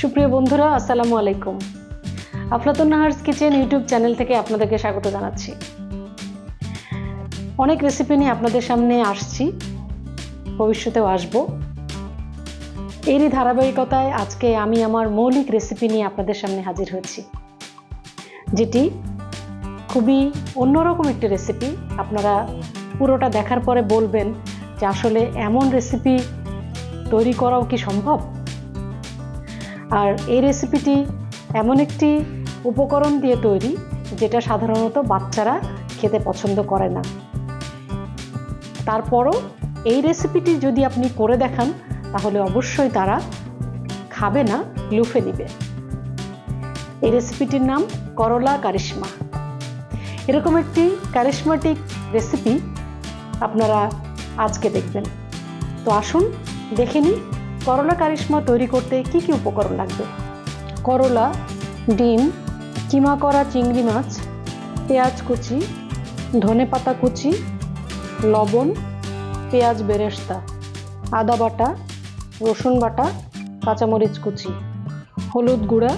সুপ্রিয় বন্ধুরা, আসসালামু আলাইকুম। Aflatun Nahar's kitchen YouTube channel থেকে আপনাদেরকে স্বাগত জানাচ্ছি। অনেক রেসিপি নিয়ে আপনাদের সামনে আসছি, ভবিষ্যতেও আসব। এরই ধারাবাহিকতায় আজকে আমি আমার মৌলিক রেসিপি নিয়ে আপনাদের সামনে হাজির হয়েছি, যেটি খুবই অন্যরকম একটি রেসিপি আপনারা পুরোটা দেখার পরে বলবেন যে আসলে এমন রেসিপি তৈরি করাও কি সম্ভব? আর এই রেসিপিটি এমন একটি উপকরণ দিয়ে তৈরি, যেটা সাধারণত বাচ্চারা খেতে পছন্দ করে না। তারপরও এই রেসিপিটি যদি আপনি করে দেখান, তাহলে অবশ্যই তারা খাবে না, লুফে নিবে। এই রেসিপিটির নাম করলা কারিশমা। এরকম একটি কারিশমাটিক রেসিপি আপনারা আজকে দেখবেন। তো আসুন, দেখে নিই করলা কারিশমা তৈরি করতে কি কি উপকরণ লাগবে? করলা, ডিম, কিমা করা চিংড়ি মাছ, পেঁয়াজ কুচি, ধনে পাতা কুচি, লবণ, পেঁয়াজ বেরেস্তা, আদা বাটা, রসুন বাটা, কাঁচামরিচ কুচি, হলুদ গুঁড়া,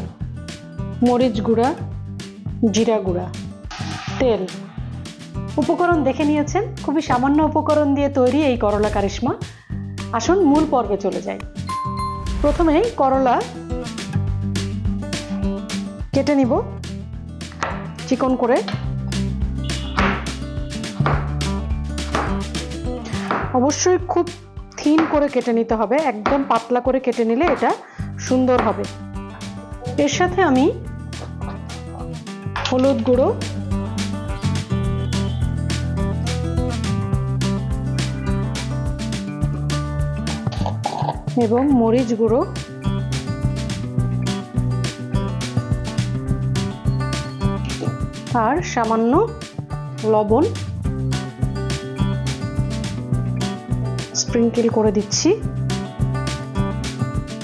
মরিচ গুঁড়া, জিরা গুঁড়া। তেল। উপকরণ দেখে নিয়েছেন। খুবই সামান্য উপকরণ দিয়ে তৈরি এই করলা কারিশমা। আসুন মূল পর্বে চলে যাই। প্রথমে করলা কেটে নিব, চিকন করে। অবশ্যই খুব থিন করে কেটে নিতে হবে, একদম পাতলা করে কেটে নিলে এটা সুন্দর হবে। এর সাথে আমি হলুদ গুঁড়ো এবং মরিচ গুঁড়ো। আর সামান্য লবণ স্প্রিঙ্কেল করে দিচ্ছি।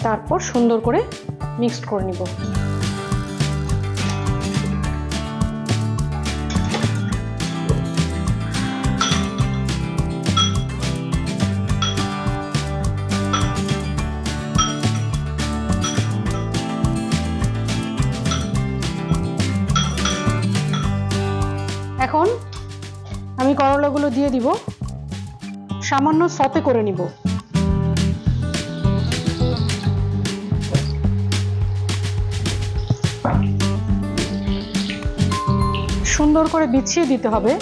তারপর সুন্দর করে মিক্সড করে নিব। এখন আমি করলাগুলো দিয়ে দিব। সামান্য সতে করে নিব। সুন্দর করে বিছিয়ে দিতে হবে।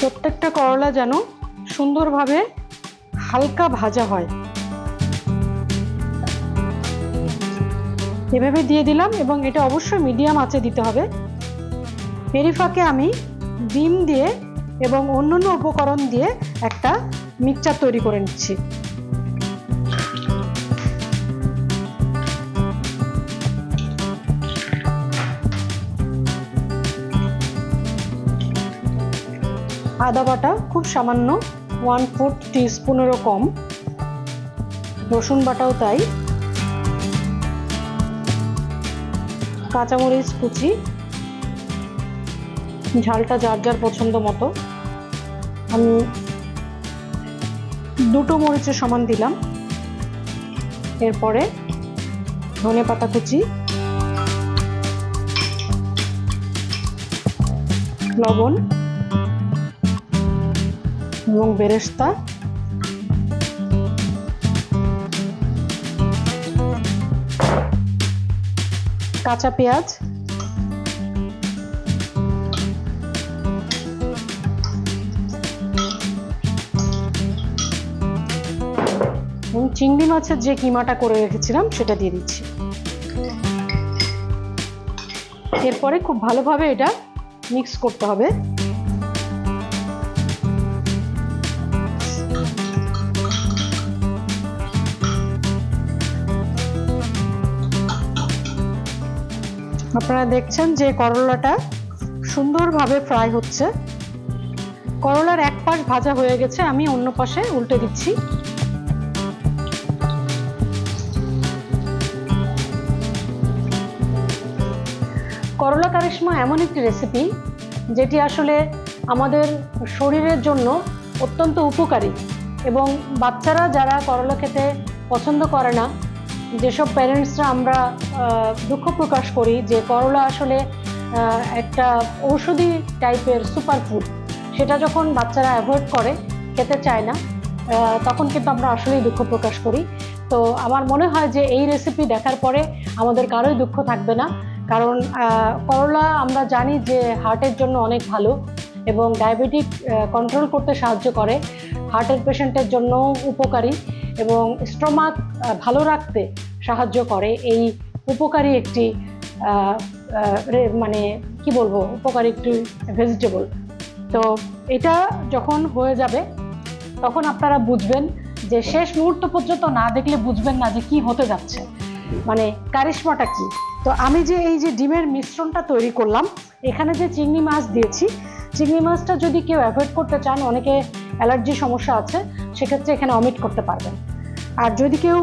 প্রত্যেকটা করলা যেন সুন্দরভাবে হালকা ভাজা হয়। এভাবে দিয়ে দিলাম এবং এটা অবশ্যই মিডিয়াম আঁচে দিতে হবে। এরই ফাঁকে আমি ডিম দিয়ে এবং অন্যান্য উপকরণ দিয়ে একটা মিক্সচার তৈরি করে নিচ্ছি। আদা বাটা খুব সামান্য ওয়ান ফোর্থ টিস্পুনেরও কম। রসুন বাটাও তাই। কাঁচামরিচ, কুচি। ঝালটা যার যার পছন্দ মতো। আমি দুটো মরিচের সমান দিলাম। এরপরে ধনে পাতা কুচি। লবণ। এবং বেরেস্তা। কাঁচা পেঁয়াজ। এবং চিংড়ি মাছের যে কিমাটা করে রেখেছিলাম, সেটা দিয়ে দিচ্ছি। এরপরে খুব ভালোভাবে এটা মিক্স করতে হবে। আপনারা দেখছেন যে করলাটা সুন্দরভাবে ফ্রাই হচ্ছে। করলার এক পাশ ভাজা হয়ে গেছে, আমি অন্য পাশে উল্টে দিচ্ছি। করলা কারিশমা এমন একটি রেসিপি যেটি আসলে আমাদের শরীরের জন্য অত্যন্ত উপকারী এবং বাচ্চারা যারা করলা খেতে পছন্দ করে না যেসব প্যারেন্টসরা আমরা দুঃখ প্রকাশ করি যে করলা আসলে একটা ঔষধি টাইপের সুপার ফুড সেটা যখন বাচ্চারা অ্যাভয়েড করে, খেতে চায় না তখন কিন্তু আমরা আসলেই দুঃখ প্রকাশ করি। তো আমার মনে হয় যে এই রেসিপি দেখার পরে আমাদের কারোই দুঃখ থাকবে না। কারণ করলা আমরা জানি যে হার্টের জন্য অনেক ভালো এবং ডায়াবেটিক কন্ট্রোল করতে সাহায্য করে। হার্টের পেশেন্টের জন্য উপকারী। এবং স্টোমাক ভালো রাখতে সাহায্য করে। এই উপকারী একটি মানে কি বলব? উপকারী একটি ভেজিটেবল তো এটা যখন হয়ে যাবে, তখন আপনারা বুঝবেন যে শেষ মুহূর্ত পর্যন্ত না দেখলে বুঝবেন না যে কি হতে যাচ্ছে। মানে কারিশ্মাটা কি? তো আমি যে এই যে ডিমের মিশ্রণটা তৈরি করলাম, এখানে যে চিংড়ি মাছ দিয়েছি, চিংড়ি মাছটা যদি কেউ অ্যাভয়েড করতে চান, অনেকে অ্যালার্জি সমস্যা আছে, সেক্ষেত্রে এখানে অমিট করতে পারবেন। আর যদি কেউ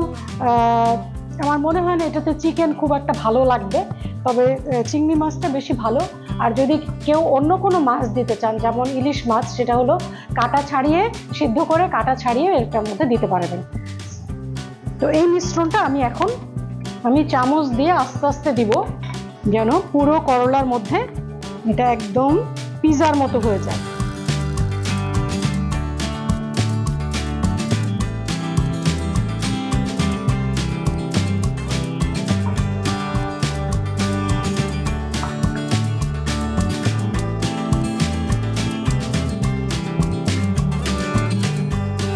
আমার মনে হয় না এটাতে চিকেন খুব একটা ভালো লাগবে, তবে চিংড়ি মাছটা বেশি ভালো। আর যদি কেউ অন্য কোনো মাছ দিতে চান, যেমন ইলিশ মাছ, সেটা হলো কাটা ছাড়িয়ে, সিদ্ধ করে কাটা ছাড়িয়ে এটার মধ্যে দিতে পারবেন। তো এই মিশ্রণটা আমি এখন, আমি চামচ দিয়ে আস্তে আস্তে দিব, যেন পুরো করলার মধ্যে এটা একদম পিজার মতো হয়ে যায়।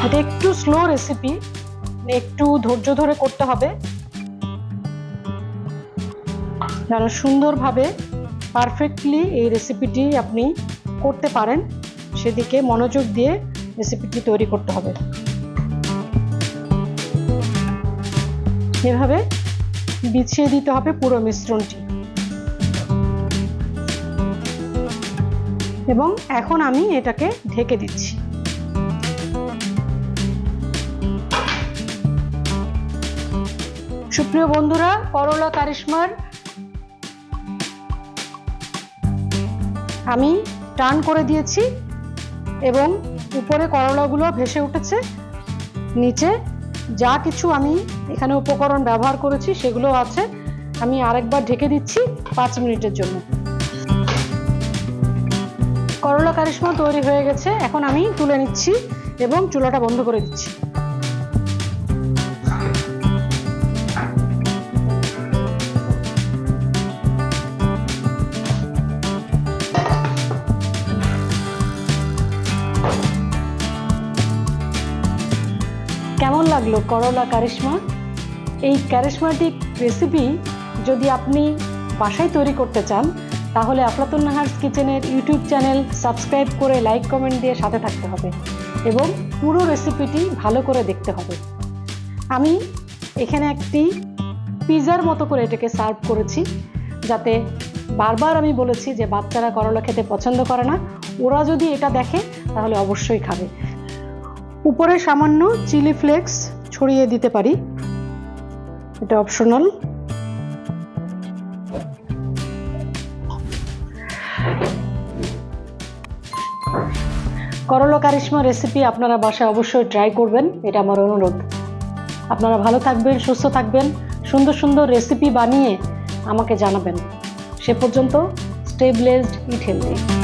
এটা একটু স্লো রেসিপি একটু ধৈর্য ধরে করতে হবে। যেন সুন্দরভাবে পারফেক্টলি এই রেসিপিটি আপনি করতে পারেন, সেদিকে মনোযোগ দিয়ে রেসিপিটি তৈরি করতে হবে। এভাবে বিছিয়ে দিতে হবে পুরো মিশ্রণটি। এবং এখন আমি এটাকে ঢেকে দিচ্ছি। সুপ্রিয় বন্ধুরা, করলা কারিশমার। আমি টান করে দিয়েছি এবং উপরে করলাগুলো ভেসে উঠেছে। নিচে যা কিছু আমি এখানে উপকরণ ব্যবহার করেছি সেগুলো আছে। আমি আরেকবার ঢেকে দিচ্ছি পাঁচ মিনিটের জন্য। করলা কারিশমা তৈরি হয়ে গেছে। এখন আমি তুলে নিচ্ছি এবং চুলাটা বন্ধ করে দিচ্ছি। লাগল করলা কারিশমা। এই ক্যারিশমাটিক রেসিপি যদি আপনি বাসায় তৈরি করতে চান, তাহলে আফলাতুন নাহার্স কিচেনের ইউটিউব চ্যানেল সাবস্ক্রাইব করে লাইক, কমেন্ট দিয়ে সাথে থাকতে হবে এবং পুরো রেসিপিটি ভালো করে দেখতে হবে। আমি এখানে একটি পিজার মতো করে এটাকে সার্ভ করেছি, যাতে বারবার আমি বলেছি যে বাচ্চারা করলা খেতে পছন্দ করে না। ওরা যদি এটা দেখে, তাহলে অবশ্যই খাবে। উপরে সামান্য চিলি ফ্লেক্স ছড়িয়ে দিতে পারি। এটা অপশনাল। করলা কারিশ্মা রেসিপি আপনারা বাসায় অবশ্যই ট্রাই করবেন, এটা আমার অনুরোধ। আপনারা ভালো থাকবেন, সুস্থ থাকবেন, সুন্দর সুন্দর রেসিপি বানিয়ে আমাকে জানাবেন। সে পর্যন্ত স্টে ব্লেসড ইট হেলদি